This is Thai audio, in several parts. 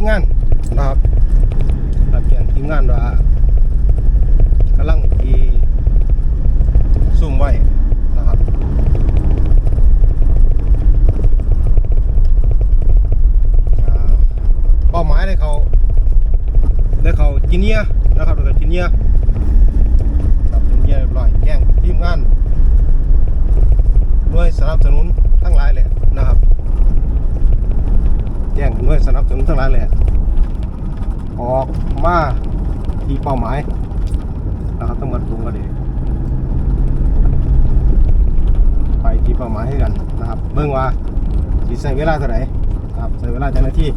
มงานนะครับรับแจ้งทีมงานว่ากำลังที่ซุ่มไว้นะครับเป้าหมายได้เขาได้เขาจิเนียนะครับแล้วก็จิเนียครับจิเนียเรียบร้อยแจ้งทีมงานหน่วยสนับสนุนทั้งหลายเลยนะครับ จ้งหน่วยสนับสนุนทั้งหลายเลยออกมาที่เป้าหมายนะครับต้องมาตรงกันเลยไปที่เป้าหมายให้กันนะครับ เบิ่งว่าสิใช้เวลาเท่าไหร่นะครับใช้เวลาเจ้าหน้าที่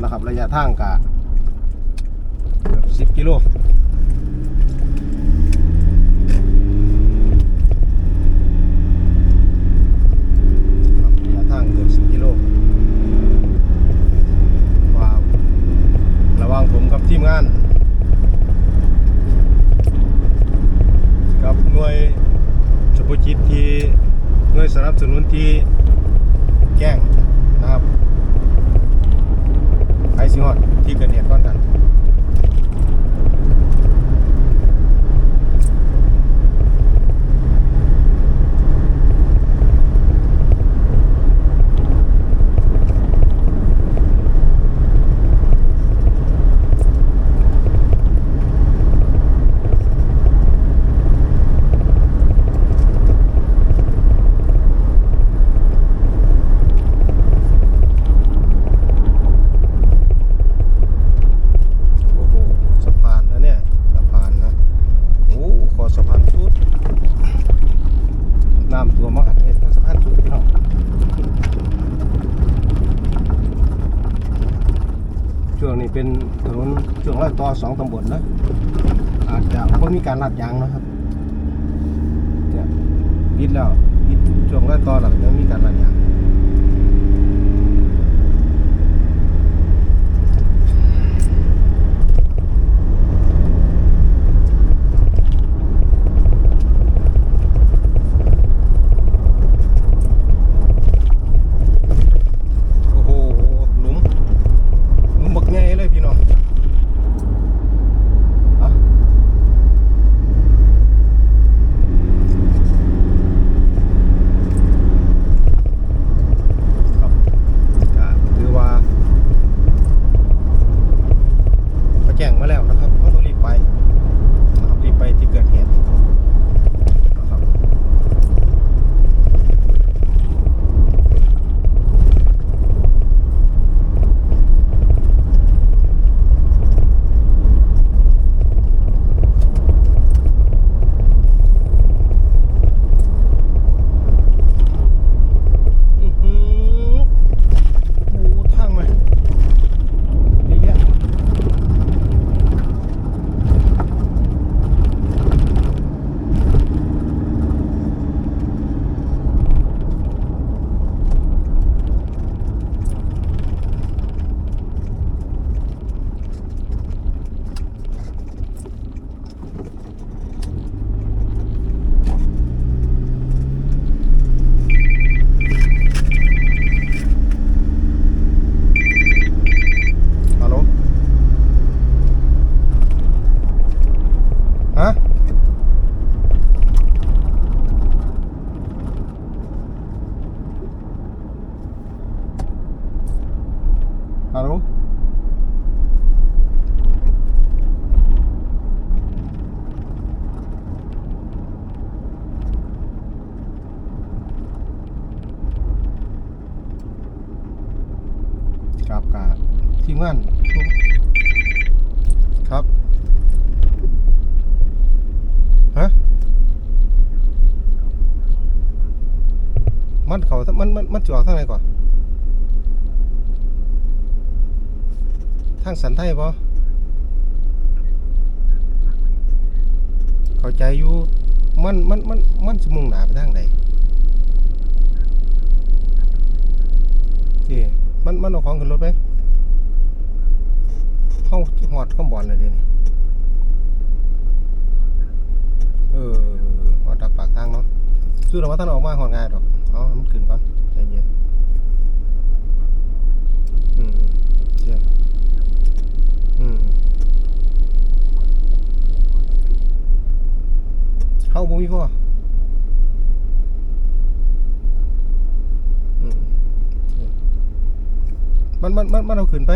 นะครับระยะทางกะเกือบ10กิโลครับระยะทางเกือบ10กิโล ว้าวระหว่างผมกับทีมงาน กับหน่วยเฉพาะจิตที่หน่วย สนับสนุนที่แจ้งนะครับไอซิฮอดที่เกิดเหตุก่อนกัน โอ้โหสะพานนะเนี่ยสะพานนะโอ้ขอสะพานสุดน้ำตัวมหันเนี่ยต้องสะพานสุดพี่น้องช่วงนี้ เป็นถนนช่วงรอยต่อสองตำบลนะอาจจะเพราะมีการลัดยางนะครับเนี่ยบิดแล้วบิดช่วงรอยต่อหลังยัง ทีมงานครับฮะมันเขามันมันมันจะอทางไหนก่อนทางสันไทยปะเข้าใจอยู่มันมันมันมันสมุ่งหนาไปทางไหนที่มันมันเอาของขึ้นรถไป หอดข้ามบอลเลยดิเออหอดดักปากทางเนาะคือเราว่าท่านออกมาหอดง่ายหรอกอ๋อมันขึ้นก่อนใจเย็นอืมเชี่ยอืมเข้าบุ้ยพ่อืมมันมันมันมันเอาขึ้นไป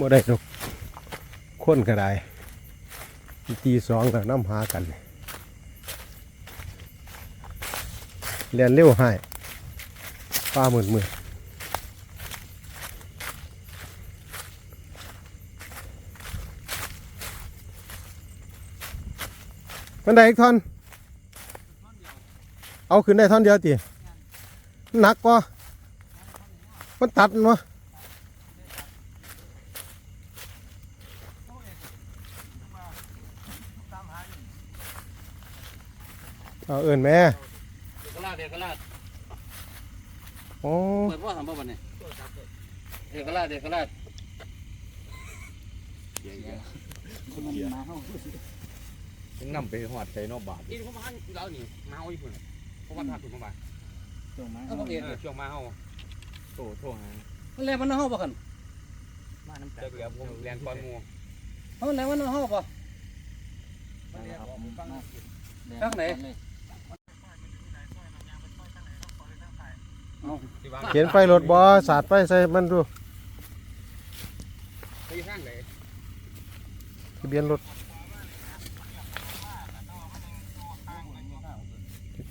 บ่ได้ดอกคนก็ได้ตีสองแล้วน้ำหากันเรียนเร็วให้ป้าหมื่นหมื่นมันได้อีกท่อน เอาขึ้นได้ท่อนเดียวตีหนักกว่ามันตัดมันวะ เอาเอื่นแม่เด็กกระลาดเด็กกระลาดโอ้เปิดว่าทำบ่บันนี่เด็กกระลาดเด็กกระลาดต้องนำไปหอดใจนอกบาทกินเขามาแล้วนี่มาเอาอีกคนเพราะว่าถ้าถูกมาบ้านเอาเขาเองช่วงมาเอาโตโทษฮะมันแรงมันเอาบ่กันเจ้าเกือบผมแรงก้อนงูเขาแรงมันเอาบ่ข้างไหน เขียนไฟรถบอสาดไฟใส่มันดูไปข้างไหนทะเบียนรถ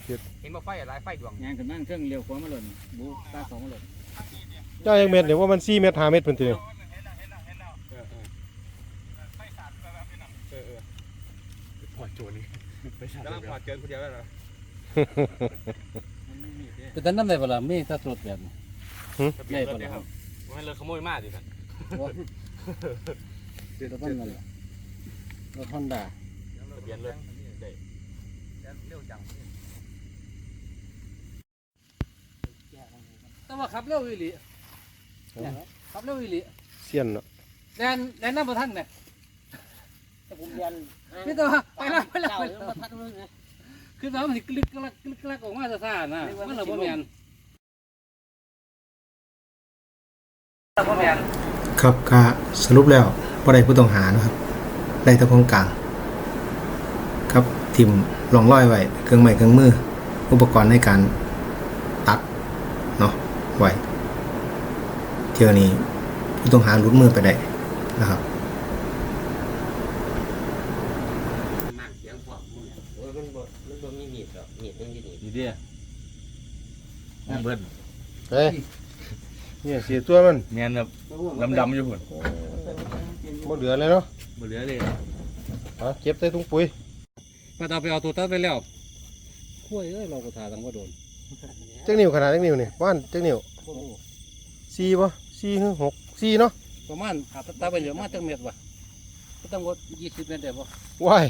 เจ็ดเห็นบ่ไฟอะไรไฟดวงงานกันนั่งเครื่องเร็วขวามาหล่นบูตาสองมาหล่นเจ้ายังเม็ดเดี๋ยวว่ามันสี่เม็ดห้าเม็ดเป็นตีเออเออเออเออพอดโจรนี่ไปชาร์จแล้วเลยพอเจอคนเดียวแล้วเหรอ มันไม่มีเด้แต่ตอนนั้นได้บ่ล่ะมีถ้าตรวจแบบนี้ ทะเบียนรถเนี่ยครับมันเลยขโมยมาดิครับเดี๋ยวต้นมาเลยรถฮอนด้าทะเบียนรถได้เร็วจังแต่ว่าขับเร็วอีหลีขับเร็วอีหลีเสียนเนาะแดนแดนน้ำบ่ทันเนี่ยผมเรียนพี่ตัวไปแล้วไปแล้วไปแล้ว คือตอนมันสิกลึกกลักกลึกกลักออกมาซ่าๆนะมันละบ่แม่นบ่แม่นครับก็สรุปแล้วบ่ได้ผู้ต้องหานะครับได้แต่ของกลาง ครับทิมลองร้อยไว้เครื่องไม้เครื่องมือ อุปกรณ์ในการตัดเนาะไว้เที่ยวนี้ผู้ต้องหาหลุดมือไปได้นะครับ นั่งเสียงพวกมึงเนี่ยโอ้ยมันบ่มันบ่มีมีดหรอกมีดมันอยู่นี่ ดีเดีย เบิ้ลเฮ้ยเนี่ยเสียตัวมันเมียนแบบดำๆอยู่หุ่นบ่เหลือเลยเนาะบ่เหลือเลยเอาเก็บใส่ถุงปุ๋ยมาเอาไปเอาตัวตัดไปแล้วคุยเอ้ยเราก็ทาทั้งว่าโดนจักนิ้วขนาดจักนิ้วนี่ว่านจักนิ้วสี่ป่ะสี่หรือหกสี่เนาะประมาณหาตัดไปเหลือมาจังเม็ดวะก็ต้องงด20เม็ดได้บ่ว้าย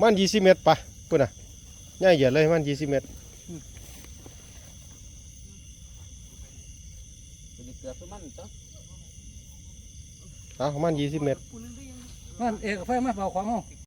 มันยี่สิบเมตรปะปุ่นอะง่ายเหยียดเลยมันยี่สิบเมตร กือบประมาณจ้ะเอามันยี่สิบเมตร มันเอกไฟมาเป่าของเฮา